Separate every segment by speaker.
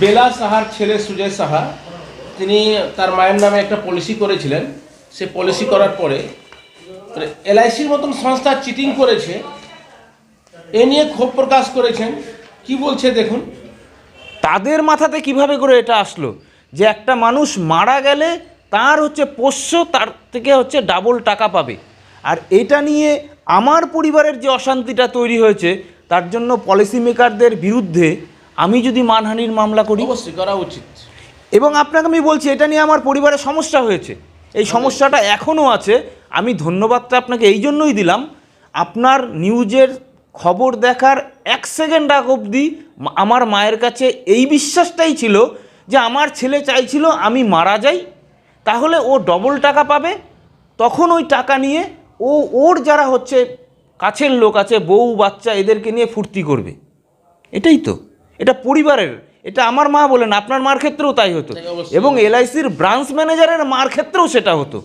Speaker 1: বেলা সাহার ছেলে সুজয় সাহা, তিনি তার মায়ের নামে একটা পলিসি করেছিলেন। সে পলিসি করার পরে এলআইসির মতন সংস্থা চিটিং করেছে। এ নিয়ে ক্ষোভ প্রকাশ করেছেন। কি বলছে দেখুন।
Speaker 2: তাদের মাথাতে কীভাবে করে এটা আসলো? যে একটা মানুষ মারা গেলে তার হচ্ছে পোষ্য, তার থেকে হচ্ছে ডাবল টাকা পাবে। আর এটা নিয়ে আমার পরিবারের যে অশান্তিটা তৈরি হয়েছে, তার জন্য পলিসি মেকারদের বিরুদ্ধে আমি যদি মানহানির মামলা করি।
Speaker 1: অবশ্যই করা উচিত।
Speaker 2: এবং আপনাকে আমি বলছি এটা নিয়ে আমার পরিবারে সমস্যা হয়েছে। এই সমস্যাটা এখনও আছে। আমি ধন্যবাদটা আপনাকে এই জন্যই দিলাম। আপনার নিউজের খবর দেখার এক সেকেন্ড আগ অবধি আমার মায়ের কাছে এই বিশ্বাসটাই ছিল যে আমার ছেলে চাইছিল আমি মারা যাই তাহলে ও ডবল টাকা পাবে। তখন ওই টাকা নিয়ে ও ওর যারা হচ্ছে কাছের লোক আছে বউ বাচ্চা এদেরকে নিয়ে ফুর্তি করবে। এটাই তো। এটা পরিবারের এটা আমার মা বলেন আপনার মার ক্ষেত্রেও তাই হতো। এবং এলআইসির ব্রাঞ্চ ম্যানেজারের মার ক্ষেত্রেও সেটা হতো।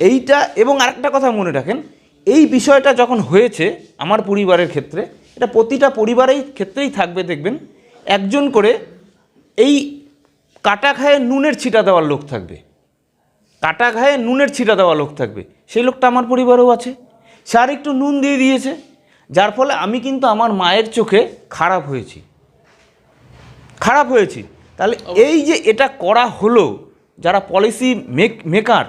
Speaker 2: এইটা এবং আরেকটা কথা মনে রাখেন এই বিষয়টা যখন হয়েছে আমার পরিবারের ক্ষেত্রে এটা প্রতিটা পরিবারেই ক্ষেত্রেই থাকবে দেখবেন একজন করে এই কাটা খায়ে নুনের ছিটা দেওয়ার লোক থাকবে। কাটা খায়ে নুনের ছিটা দেওয়া লোক থাকবে। সেই লোকটা আমার পরিবারেও আছে। সে আর একটু নুন দিয়ে দিয়েছে। যার ফলে আমি কিন্তু আমার মায়ের চোখে খারাপ হয়েছি। খারাপ হয়েছি। তাহলে এই যে এটা করা হলো যারা পলিসি মেক মেকার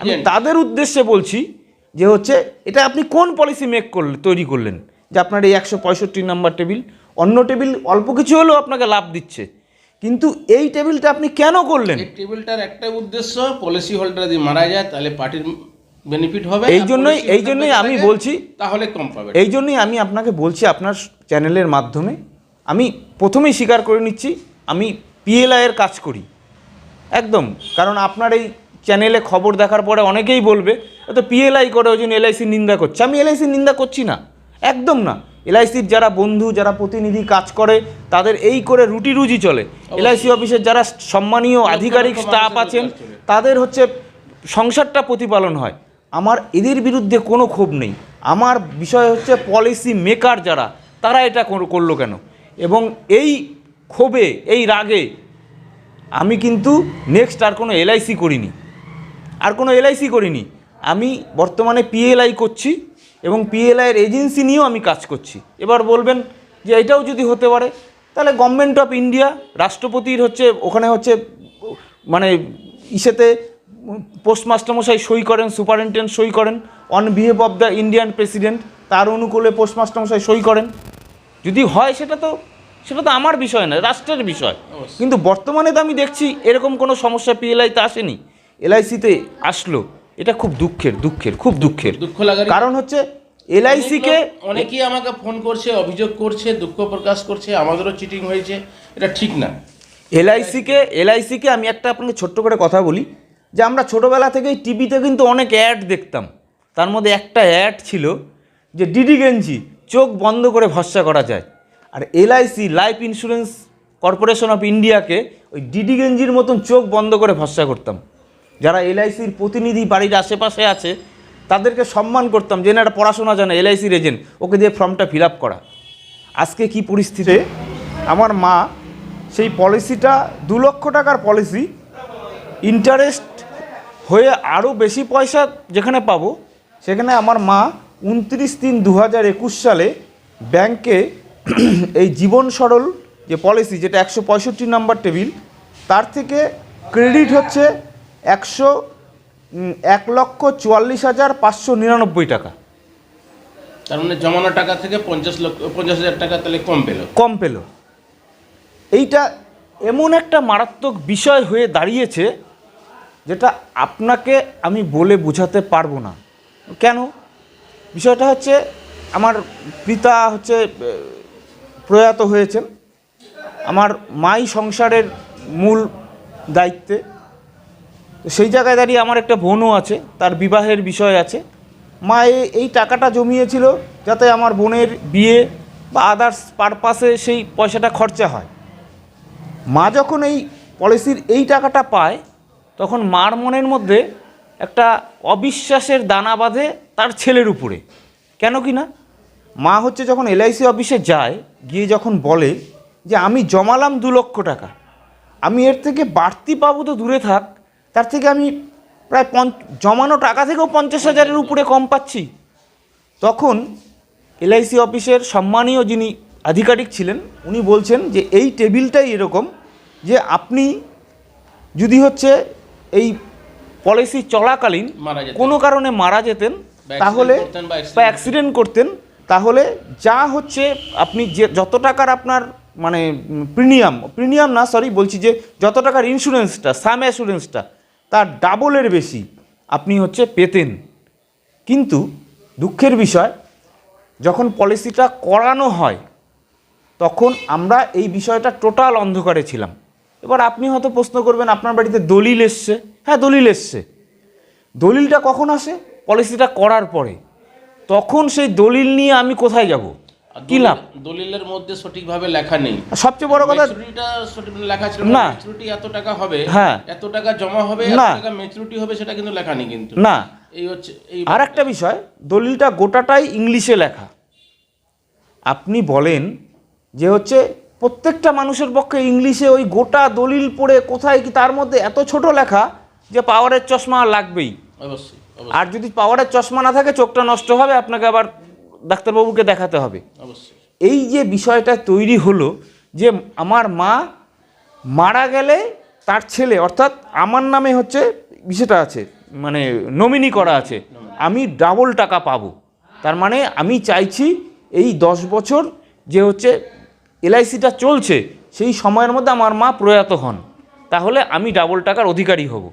Speaker 2: আমি তাদের উদ্দেশ্যে বলছি যে হচ্ছে এটা আপনি কোন পলিসি মেক করলেন তৈরি করলেন? যে আপনার এই একশো পঁয়ষট্টি নাম্বার টেবিল অন্য টেবিল অল্প কিছু হলেও আপনাকে লাভ দিচ্ছে। কিন্তু এই টেবিলটা আপনি কেন করলেন?
Speaker 1: এই টেবিলটার একটা উদ্দেশ্য পলিসি হোল্ডার যদি মারা যায় তাহলে পার্টির বেনিফিট হবে।
Speaker 2: এই জন্যই- এই জন্যই আমি বলছি
Speaker 1: তাহলে কম পাবে।
Speaker 2: এই জন্যই আমি আপনাকে বলছি আপনার চ্যানেলের মাধ্যমে আমি প্রথমেই স্বীকার করে নিচ্ছি আমি পিএলআই এর কাজ করি। একদম কারণ আপনার এই চ্যানেলে খবর দেখার পরে অনেকেই বলবে ও তো পিএলআই করে ওই জন্য এলআইসির নিন্দা করছে। আমি এলআইসির নিন্দা করছি না একদম না। এলআইসির যারা বন্ধু যারা প্রতিনিধি কাজ করে তাদের এই করে রুটি রুজি চলে। এলআইসি অফিসের যারা সম্মানীয় আধিকারিক স্টাফ আছেন তাদের হচ্ছে সংসারটা প্রতিপালন হয়। আমার এদের বিরুদ্ধে কোনো ক্ষোভ নেই। আমার বিষয় হচ্ছে পলিসি মেকার যারা তারা এটা করল কেন? এবং এই ক্ষোভে, এই রাগে আমি কিন্তু নেক্সট আর কোনো এলআইসি করিনি। আর কোনো এলআইসি করিনি। আমি বর্তমানে পিএলআই করছি এবং পিএলআইয়ের এজেন্সি নিয়েও আমি কাজ করছি। এবার বলবেন যে এটাও যদি হতে পারে, তাহলে গভর্নমেন্ট অফ ইন্ডিয়া রাষ্ট্রপতির হচ্ছে, ওখানে হচ্ছে মানে ইসেতে পোস্টমাস্টারমশাই সই করেন, সুপারিনটেন্ডেন্ট সই করেন on behalf of the Indian president তার অনুকূলে পোস্টমাস্টারমশাই সই করেন। যদি হয় সেটা তো সেটা তো আমার বিষয় না রাষ্ট্রের বিষয়। কিন্তু বর্তমানে তো আমি দেখছি এরকম কোনো সমস্যা পিএলআইতে আসেনি। এলআইসিতে আসলো। এটা খুব দুঃখের দুঃখের খুব দুঃখের।
Speaker 1: দুঃখ লাগার
Speaker 2: কারণ হচ্ছে এলআইসিকে
Speaker 1: অনেকেই আমাকে ফোন করছে অভিযোগ করছে দুঃখ প্রকাশ করছে আমাদেরও চিটিং হয়েছে। এটা ঠিক না।
Speaker 2: এলআইসিকে এলআইসিকে আমি একটা আপনাকে ছোট্ট করে কথা বলি যে আমরা ছোটোবেলা থেকেই টিভিতে কিন্তু অনেক অ্যাড দেখতাম। তার মধ্যে একটা অ্যাড ছিল যে ডিডি গেঞ্জি চোখ বন্ধ করে ভরসা করা যায়। আর LIC life insurance corporation of ইন্ডিয়াকে ওই ডিডি গেঞ্জির মতন চোখ বন্ধ করে ভরসা করতাম। যারা এলআইসির প্রতিনিধি বাড়ির আশেপাশে আছে, তাদেরকে সম্মান করতাম যে, না একটা পড়াশোনা জানে এলআইসির এজেন্ট ওকে দিয়ে ফর্মটা ফিল আপ করা। আজকে কি পরিস্থিতি? আমার মা সেই পলিসিটা দু লক্ষ টাকার পলিসি ইন্টারেস্ট হয়ে আরও বেশি পয়সা যেখানে পাবো, সেখানে আমার মা উনত্রিশ তিন দু সালে ব্যাংকে এই জীবন সরল যে পলিসি যেটা একশো পঁয়ষট্টি নাম্বার টেবিল তার থেকে ক্রেডিট হচ্ছে একশো এক লক্ষ চুয়াল্লিশ হাজার পাঁচশো নিরানব্বই টাকা।
Speaker 1: তার মানে জমানো টাকা থেকে পঞ্চাশ লক্ষ পঞ্চাশ হাজার টাকা তাহলে কম পেল।
Speaker 2: কম পেল। এইটা এমন একটা মারাত্মক বিষয় হয়ে দাঁড়িয়েছে যেটা আপনাকে আমি বলে বোঝাতে পারব না। কেন? বিষয়টা হচ্ছে আমার পিতা হচ্ছে প্রয়াত হয়েছেন। আমার মাই সংসারের মূল দায়িত্বে। সেই জায়গায় দাঁড়িয়ে আমার একটা বোনও আছে, তার বিবাহের বিষয় আছে। মা এই টাকাটা জমিয়েছিল যাতে আমার বোনের বিয়ে বা আদার্স পারপাসে সেই পয়সাটা খরচা হয়। মা যখন এই পলিসির এই টাকাটা পায়, তখন মার মনের মধ্যে একটা অবিশ্বাসের দানা বাঁধে তার ছেলের উপরে। কেন কি না? মা হচ্ছে যখন এলআইসি অফিসে যায় গিয়ে যখন বলে যে আমি জমালাম দু লক্ষ টাকা আমি এর থেকে বাড়তি পাবো তো দূরে থাক তার থেকে আমি প্রায় পঞ্চ জমানো টাকা থেকেও পঞ্চাশ হাজারের উপরে কম পাচ্ছি। তখন এলআইসি অফিসের সম্মানীয় যিনি আধিকারিক ছিলেন উনি বলছেন যে এই টেবিলটাই এরকম যে আপনি যদি হচ্ছে এই পলিসি চলাকালীন কোনো কারণে মারা যেতেন তাহলে
Speaker 1: বা
Speaker 2: অ্যাক্সিডেন্ট করতেন তাহলে যা হচ্ছে, আপনি যে, যত টাকার আপনার মানে প্রিমিয়াম প্রিমিয়াম না সরি বলছি যে, যত টাকার ইন্স্যুরেন্সটা সাম অ্যাসুরেন্সটা তার ডাবলের বেশি আপনি হচ্ছে পেতেন। কিন্তু দুঃখের বিষয়, যখন পলিসিটা করানো হয়, তখন আমরা এই বিষয়টা টোটাল অন্ধকারে ছিলাম। এবার আপনি হয়তো প্রশ্ন করবেন, আপনার বাড়িতে দলিল এসছে? হ্যাঁ দলিল এসছে। দলিলটা কখন আসে? পলিসিটা করার পরে। তখন সেই দলিল নিয়ে আমি কোথায় যাব? কি লাভ?
Speaker 1: দলিলের মধ্যে সঠিকভাবে লেখা নেই।
Speaker 2: সবচেয়ে বড় কথা
Speaker 1: লেখা ছিল
Speaker 2: না।
Speaker 1: ম্যাচুরিটি এত টাকা হবে
Speaker 2: হ্যাঁ।
Speaker 1: এত টাকা জমা হবে এত। টাকা ম্যাচুরিটি হবে সেটা কিন্তু লেখা নেই কিন্তু।
Speaker 2: না।
Speaker 1: এই হচ্ছে এই
Speaker 2: আর একটা বিষয় দলিলটা গোটাটাই ইংলিশে লেখা। আপনি বলেন যে হচ্ছে প্রত্যেকটা মানুষের পক্ষে ইংলিশে ওই গোটা দলিল পড়ে কোথায় কি তার মধ্যে এত ছোট লেখা যে পাওয়ারের চশমা লাগবেই।
Speaker 1: অবশ্যই।
Speaker 2: আর যদি পাওয়ারের চশমা না থাকে চোখটা নষ্ট হবে আপনাকে আবার ডাক্তারবাবুকে দেখাতে হবে। এই যে বিষয়টা তৈরি হলো যে আমার মা মারা গেলে তার ছেলে অর্থাৎ আমার নামে হচ্ছে বিষয়টা আছে মানে নমিনি করা আছে আমি ডাবল টাকা পাবো। তার মানে আমি চাইছি এই দশ বছর যে হচ্ছে এলআইসিটা চলছে সেই সময়ের মধ্যে আমার মা প্রয়াত হন। তাহলে আমি ডাবল টাকার অধিকারী হব।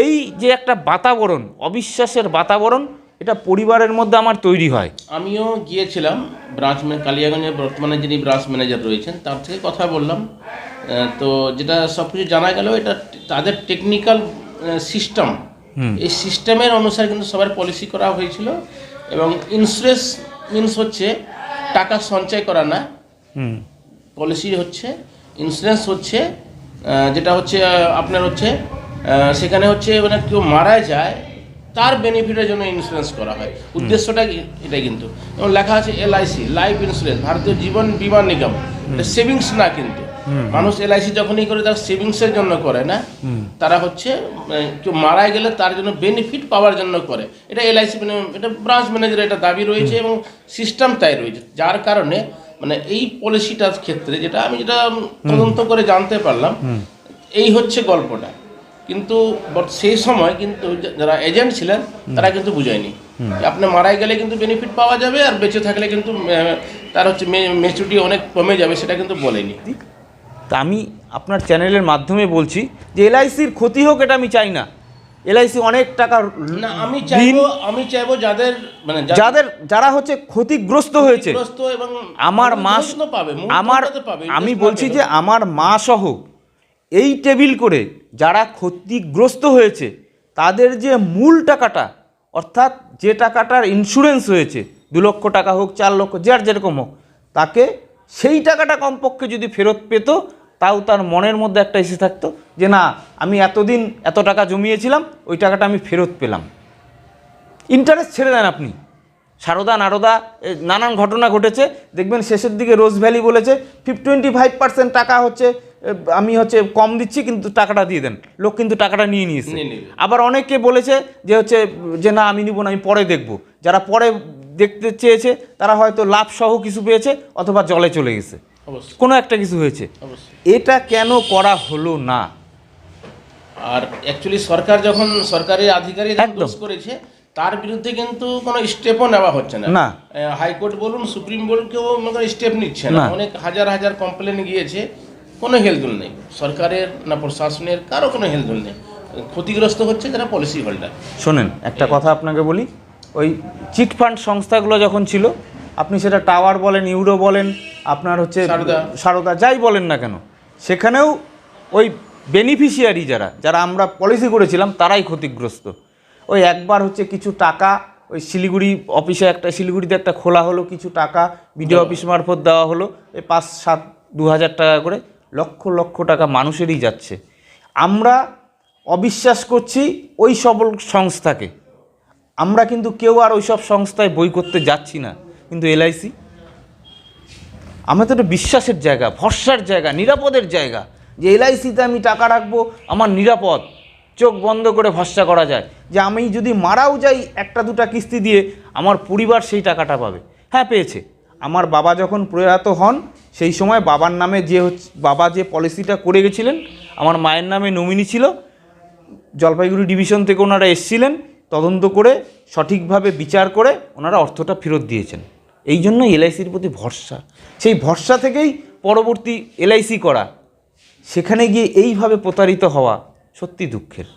Speaker 2: এই যে একটা বাতাবরণ অবিশ্বাসের বাতাবরণ এটা পরিবারের মধ্যে আমার তৈরি হয়।
Speaker 1: আমিও গিয়েছিলাম ব্রাঞ্চ কালিয়াগঞ্জের বর্তমানে যিনি ব্রাঞ্চ ম্যানেজার রয়েছেন তার থেকে কথা বললাম। তো যেটা সব কিছু জানা গেল এটা তাদের টেকনিক্যাল সিস্টেম এই সিস্টেমের অনুসারে কিন্তু সবার পলিসি করা হয়েছিল এবং ইন্স্যুরেন্স মিনস হচ্ছে টাকা সঞ্চয় করা না। পলিসি হচ্ছে ইন্স্যুরেন্স হচ্ছে যেটা হচ্ছে আপনার হচ্ছে সেখানে হচ্ছে মানে কেউ মারা যায় তার বেনিফিটের জন্য ইন্স্যুরেন্স করা হয়। উদ্দেশ্যটা এটাই কিন্তু। এবং লেখা আছে এলআইসি লাইফ ইন্স্যুরেন্স ভারতীয় জীবন বীমা নিগম। এটা সেভিংস না কিন্তু। মানুষ এলআইসি যখনই করে তার সেভিংসের জন্য করে না। তারা হচ্ছে মানে, কেউ মারা গেলে তার জন্য বেনিফিট পাওয়ার জন্য করে। এটা এলআইসি এটা ব্রাঞ্চ ম্যানেজার এটা দাবি রয়েছে এবং সিস্টেম তাই রয়েছে। যার কারণে মানে এই পলিসিটার ক্ষেত্রে যেটা আমি যেটা তদন্ত করে জানতে পারলাম এই হচ্ছে গল্পটা। কিন্তু সেই সময় কিন্তু যারা এজেন্ট ছিলেন তারা কিন্তু বুঝায়নি। আপনি মারাই গেলে কিন্তু বেনিফিট পাওয়া যাবে আর বেঁচে থাকলে কিন্তু তার হচ্ছে মেচুরিটি অনেক কমে যাবে সেটা কিন্তু বলেনি।
Speaker 2: তা আমি আপনার চ্যানেলের মাধ্যমে বলছি যে এলআইসির ক্ষতি হোক এটা আমি চাই না। এলআইসি অনেক টাকা
Speaker 1: না আমি চাইব আমি চাইব যাদের মানে
Speaker 2: যাদের যারা হচ্ছে ক্ষতিগ্রস্ত হয়েছে।
Speaker 1: ক্ষতিগ্রস্ত এবং
Speaker 2: আমার মা আমার আমি বলছি যে আমার মা সহ এই টেবিল করে যারা ক্ষতিগ্রস্ত হয়েছে, তাদের যে মূল টাকাটা, অর্থাৎ যে টাকাটার ইন্স্যুরেন্স হয়েছে, দু লক্ষ টাকা হোক, চার লক্ষ যার যেরকম হোক, তাকে সেই টাকাটা কমপক্ষে যদি ফেরত পেত, তাও তার মনের মধ্যে একটা এসে থাকতো যে, না, আমি এতদিন এত টাকা জমিয়েছিলাম, ওই টাকাটা আমি ফেরত পেলাম। ইন্টারেস্ট ছেড়ে দেন আপনি। সারদা নারদা নানান ঘটনা ঘটেছে। দেখবেন শেষের দিকে রোজ ভ্যালি বলেছে ফিফ টোয়েন্টি ফাইভ পার্সেন্ট টাকা হচ্ছে আমি হচ্ছে কম দিচ্ছি কিন্তু টাকাটা দিয়ে দেন। লোক কিন্তু টাকাটা নিয়ে নিয়েছে। আবার অনেকে বলেছে যে হচ্ছে যে না আমি নিব না আমি পরে দেখব। যারা পরে দেখতে চেয়েছে তারা হয়তো লাভ সহ কিছু পেয়েছে অথবা জলে চলে গেছে। কোনো একটা কিছু হয়েছে। এটা কেন করা হলো না?
Speaker 1: আর অ্যাকচুয়ালি সরকার যখন সরকারি আধিকারিক
Speaker 2: একদম।
Speaker 1: দোষ করেছে তার বিরুদ্ধে কিন্তু কোনো স্টেপও নেওয়া হচ্ছে না।
Speaker 2: না।
Speaker 1: হাইকোর্ট বলুন সুপ্রিম কোর্ট কেউ স্টেপ নিচ্ছে না। অনেক হাজার হাজার কমপ্লেন গিয়েছে। কোনো হেলদুল নেই। সরকারের না প্রশাসনের কারও কোনো হেলদুল নেই। ক্ষতিগ্রস্ত হচ্ছে যারা পলিসি হোল্ডার
Speaker 2: শোনেন একটা কথা আপনাকে বলি। ওই চিটফান্ড সংস্থাগুলো যখন ছিল আপনি সেটা টাওয়ার বলেন ইউরো বলেন আপনার হচ্ছে
Speaker 1: সারদা।
Speaker 2: সারদা যাই বলেন না কেন সেখানেও ওই বেনিফিশিয়ারি যারা যারা আমরা পলিসি করেছিলাম তারাই ক্ষতিগ্রস্ত। ওই একবার হচ্ছে কিছু টাকা ওই শিলিগুড়ি অফিসে একটা শিলিগুড়িতে একটা খোলা হলো কিছু টাকা বিডিও অফিস মারফত দেওয়া হলো এই পাঁচ সাত দু হাজার টাকা করে লক্ষ লক্ষ টাকা মানুষেরই যাচ্ছে। আমরা অবিশ্বাস করছি ওই সবল সংস্থাকে। আমরা কিন্তু কেউ আর ওই সব সংস্থায় বই করতে যাচ্ছি না। কিন্তু এলআইসি? আমাদের তো বিশ্বাসের জায়গা, ভরসার জায়গা, নিরাপদের জায়গা। যে এলআইসিতে আমি টাকা রাখব, আমার নিরাপদ। চোখ বন্ধ করে ভরসা করা যায়। যে আমি যদি মারাও যাই একটা দুটা কিস্তি দিয়ে, আমার পরিবার সেই টাকাটা পাবে। হ্যাঁ পেয়েছে। আমার বাবা যখন প্রয়াত হন, সেই সময় বাবার নামে যে হচ্ছে, বাবা যে পলিসিটা করে গেছিলেন, আমার মায়ের নামে নমিনি ছিল। জলপাইগুড়ি ডিভিশন থেকে ওনারা এসছিলেন, তদন্ত করে, সঠিকভাবে বিচার করে ওনারা অর্থটা ফেরত দিয়েছেন। এই জন্য এলআইসির প্রতি ভরসা। সেই ভরসা থেকেই পরবর্তী এলআইসি করা, সেখানে গিয়ে এইভাবে প্রতারিত হওয়া সত্যি দুঃখের।